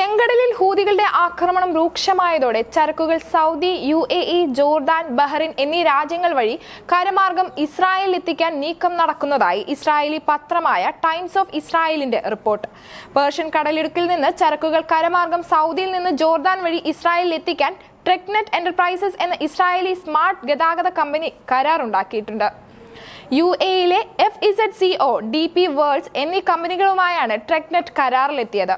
ചെങ്കടലിൽ ഹൂതികളുടെ ആക്രമണം രൂക്ഷമായതോടെ ചരക്കുകൾ Saudi U A E Jordan Bahrain എന്നീ രാജ്യങ്ങൾ വഴി കരമാർഗം ഇസ്രായേലിൽ എത്തിക്കാൻ നീക്കം നടക്കുന്നതായി ഇസ്രായേലി പത്രമായ ടൈംസ് ഓഫ് ഇസ്രായേലിന്റെ റിപ്പോർട്ട്. പേർഷ്യൻ കടലിടുക്കിൽ നിന്ന് ചരക്കുകൾ കരമാർഗം സൗദിയിൽ നിന്ന് ജോർദാൻ വഴി ഇസ്രായേലിൽ എത്തിക്കാൻ ട്രെക്നെറ്റ് എന്റർപ്രൈസസ് എന്ന ഇസ്രായേലി സ്മാർട്ട് ഗതാഗത കമ്പനി കരാറുണ്ടാക്കിയിട്ടുണ്ട്. യു എയിലെ F Z C O D P worlds എന്നീ കമ്പനികളുമായാണ് ട്രെക്നെറ്റ് കരാറിലെത്തിയത്.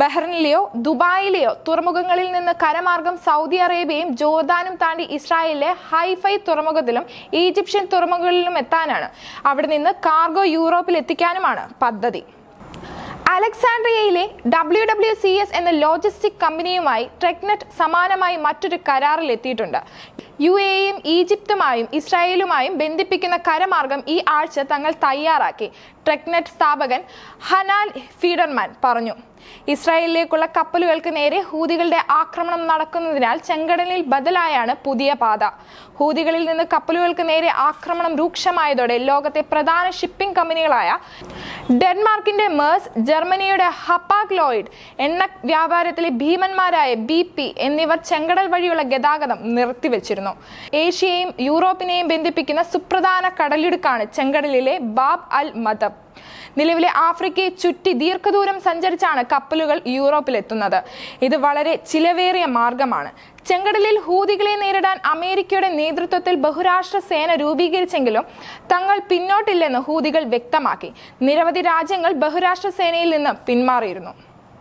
ബഹ്റിനിലെയോ ദുബായിലെയോ തുറമുഖങ്ങളിൽ നിന്ന് കരമാർഗം സൗദി അറേബ്യയും ജോർദാനും താണ്ടി ഇസ്രായേലിലെ ഹൈഫൈ തുറമുഖത്തിലും ഈജിപ്ഷ്യൻ തുറമുഖങ്ങളിലും എത്താനാണ്. അവിടെ നിന്ന് കാർഗോ യൂറോപ്പിൽ എത്തിക്കാനുമാണ് പദ്ധതി. അലക്സാൻഡ്രിയയിലെ ഡബ്ല്യു ഡബ്ല്യു സി എസ് എന്ന ലോജിസ്റ്റിക് കമ്പനിയുമായി ട്രെക്നെറ്റ് സമാനമായി മറ്റൊരു കരാറിൽ എത്തിയിട്ടുണ്ട്. യു എയും ഈജിപ്തുമായും ഇസ്രായേലുമായും ബന്ധിപ്പിക്കുന്ന കരമാർഗം ഈ ആഴ്ച തങ്ങൾ തയ്യാറാക്കി ട്രെക്നെറ്റ് സ്ഥാപകൻ ഹനാൽ ഫീഡർമാൻ പറഞ്ഞു. ഇസ്രായേലിലേക്കുള്ള കപ്പലുകൾക്ക് നേരെ ഹൂതികളുടെ ആക്രമണം നടക്കുന്നതിനാൽ ചെങ്കടലിൽ ബദലായാണ് പുതിയ പാത. ഹൂതികളിൽ നിന്ന് കപ്പലുകൾക്ക് നേരെ ആക്രമണം രൂക്ഷമായതോടെ ലോകത്തെ പ്രധാന ഷിപ്പിംഗ് കമ്പനികളായ ഡെൻമാർക്കിന്റെ മേഴ്സ് ജർമ്മനിയുടെ ഹപ്പാക് ലോയിഡ് എണ്ണ വ്യാപാരത്തിലെ ഭീമന്മാരായ ബി പി എന്നിവർ ചെങ്കടൽ വഴിയുള്ള ഗതാഗതം നിർത്തിവെച്ചിരുന്നു. ഏഷ്യയെയും യൂറോപ്പിനെയും ബന്ധിപ്പിക്കുന്ന സുപ്രധാന കടലിടുക്കാണ് ചെങ്കടലിലെ ബാബ് അൽ മദബ്. നിലവിലെ ആഫ്രിക്കയെ ചുറ്റി ദീർഘദൂരം സഞ്ചരിച്ചാണ് കപ്പലുകൾ യൂറോപ്പിലെത്തുന്നത്. ഇത് വളരെ ചിലവേറിയ മാർഗമാണ്. ചെങ്കടലിൽ ഹൂതികളെ നേരിടാൻ അമേരിക്കയുടെ നേതൃത്വത്തിൽ ബഹുരാഷ്ട്ര സേന രൂപീകരിച്ചെങ്കിലും തങ്ങൾ പിന്നോട്ടില്ലെന്ന് ഹൂതികൾ വ്യക്തമാക്കി. നിരവധി രാജ്യങ്ങൾ ബഹുരാഷ്ട്ര സേനയിൽ നിന്ന് പിന്മാറിയിരുന്നു.